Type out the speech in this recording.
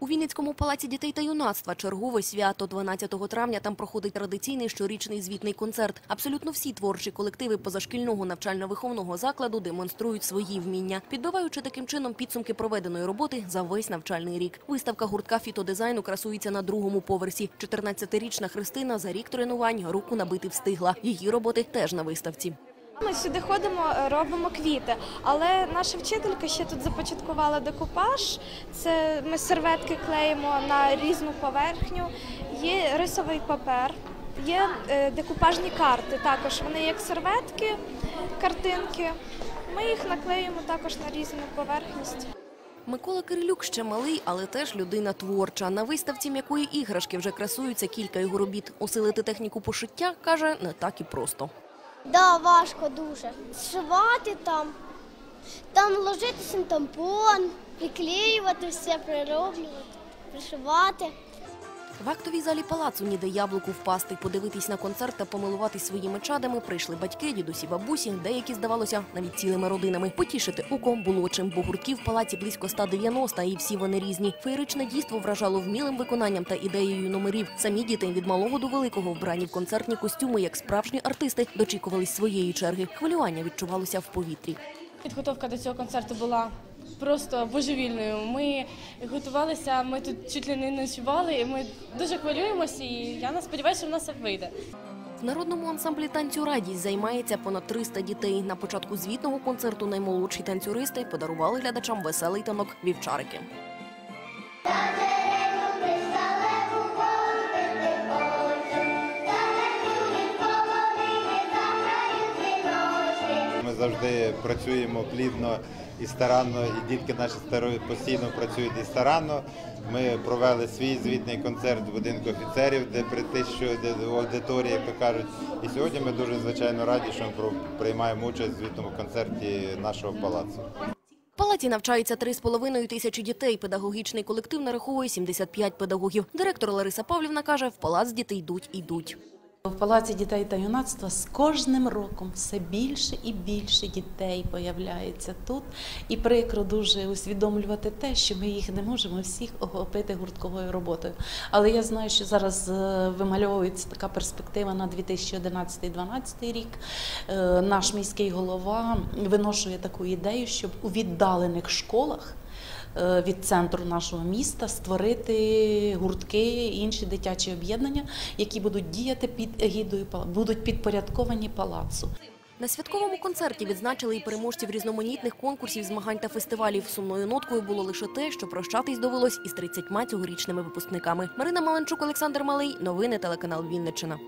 У Вінницькому палаці дітей та юнацтва чергове свято 12 травня там проходить традиційний щорічний звітний концерт. Абсолютно всі творчі колективи позашкільного навчально-виховного закладу демонструють свої вміння, підбиваючи таким чином підсумки проведеної роботи за весь навчальний рік. Виставка гуртка фітодизайну красується на другому поверсі. 14-річна Христина за рік тренувань руку набити встигла. Її роботи теж на виставці. Ми сюди ходимо, е, робимо квіти, але наша вчителька ще тут започаткувала декупаж. Це ми серветки клеїмо на різну поверхню. Є рисовий папер, є е, декупажні карти. Також вони як серветки, картинки. Ми їх наклеїмо також на різну поверхність. Микола Кирилюк ще малий, але теж людина творча. На виставці м'якої іграшки вже красуються кілька його робіт. Усилити техніку пошиття, каже, не так і просто. Да, важко дуже. Шивати там, там ложити тампон, приклеювати все, прироблювати, пришивати. В актовій залі палацу ніде яблуку впасти, подивитись на концерт та помилуватись своїми чадами прийшли батьки, дідусі, бабусі, деякі, здавалося, навіть цілими родинами. Потішити око було чим, бо гуртків в палаці близько 190, і всі вони різні. Феєричне дійство вражало вмілим виконанням та ідеєю номерів. Самі діти від малого до великого вбрані в концертні костюми, як справжні артисти, дочікувались своєї черги. Хвилювання відчувалося в повітрі. Підготовка до цього концерту була просто божевільною. Ми готувалися, ми тут чуть ли не ночували, і ми дуже хвилюємося, і я не сподіваюся, що в нас вийде. В народному ансамблі танцю радість займається понад 300 дітей. На початку звітного концерту наймолодші танцюристи подарували глядачам веселий танок вівчарики. Завжди працюємо плідно і старанно, і дітки наші старо- постійно працюють і старанно. Ми провели свій звітний концерт в будинку офіцерів, де при тисячу аудиторії, як то кажуть. І сьогодні ми дуже звичайно раді, що ми приймаємо участь в звітному концерті нашого палацу. В палаці навчається 3,5 тисячі дітей. Педагогічний колектив нараховує 75 педагогів. Директор Лариса Павлівна каже, в палац діти йдуть йдуть. В палаці дітей та юнацтва з кожним роком все більше і більше дітей появляється тут. І прикро дуже усвідомлювати те, що ми їх не можемо всіх охопити гуртковою роботою. Але я знаю, що зараз е, вимальовується така перспектива на 2011-2012 рік. Е, Наш міський голова виношує таку ідею, щоб у віддалених школах від центру нашого міста створити гуртки і інші дитячі об'єднання, які будуть діяти під егідою будуть підпорядковані палацу. На святковому концерті відзначили і переможців різноманітних конкурсів, змагань та фестивалів. Сумною ноткою було лише те, що прощатись довелось із 30 цьогорічними випускниками. Марина Маленчук, Олександр Малий. Новини телеканал Вінниччина.